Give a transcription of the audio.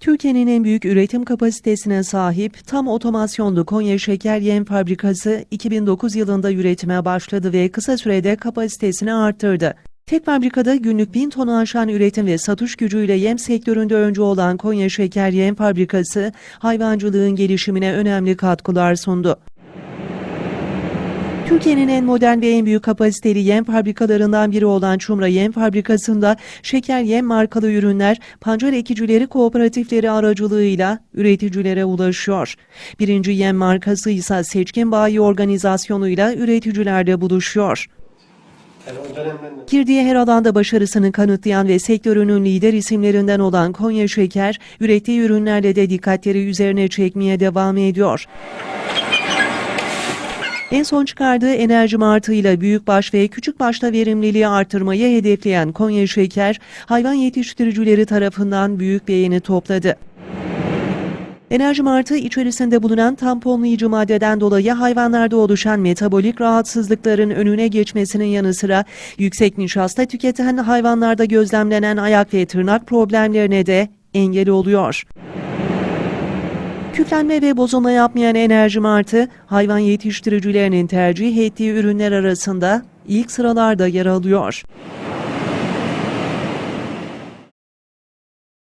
Türkiye'nin en büyük üretim kapasitesine sahip tam otomasyonlu Konya Şeker Yem Fabrikası 2009 yılında üretime başladı ve kısa sürede kapasitesini arttırdı. Tek fabrikada günlük 1000 tonu aşan üretim ve satış gücüyle yem sektöründe öncü olan Konya Şeker Yem Fabrikası, hayvancılığın gelişimine önemli katkılar sundu. Türkiye'nin en modern ve en büyük kapasiteli yem fabrikalarından biri olan Çumra Yem Fabrikası'nda şeker yem markalı ürünler pancar ekicileri kooperatifleri aracılığıyla üreticilere ulaşıyor. Birinci yem markası ise Seçkin Bayi Organizasyonu'yla üreticilerle buluşuyor. Girdiği her alanda başarısını kanıtlayan ve sektörünün lider isimlerinden olan Konya Şeker, ürettiği ürünlerle de dikkatleri üzerine çekmeye devam ediyor. En son çıkardığı enerji martıyla büyükbaş ve küçükbaşta verimliliği artırmayı hedefleyen Konya Şeker, hayvan yetiştiricileri tarafından büyük beğeni topladı. Enerji martı içerisinde bulunan tamponlayıcı maddeden dolayı hayvanlarda oluşan metabolik rahatsızlıkların önüne geçmesinin yanı sıra yüksek nişasta tüketen hayvanlarda gözlemlenen ayak ve tırnak problemlerine de engel oluyor. Küflenme ve bozulma yapmayan enerji martı, hayvan yetiştiricilerinin tercih ettiği ürünler arasında ilk sıralarda yer alıyor.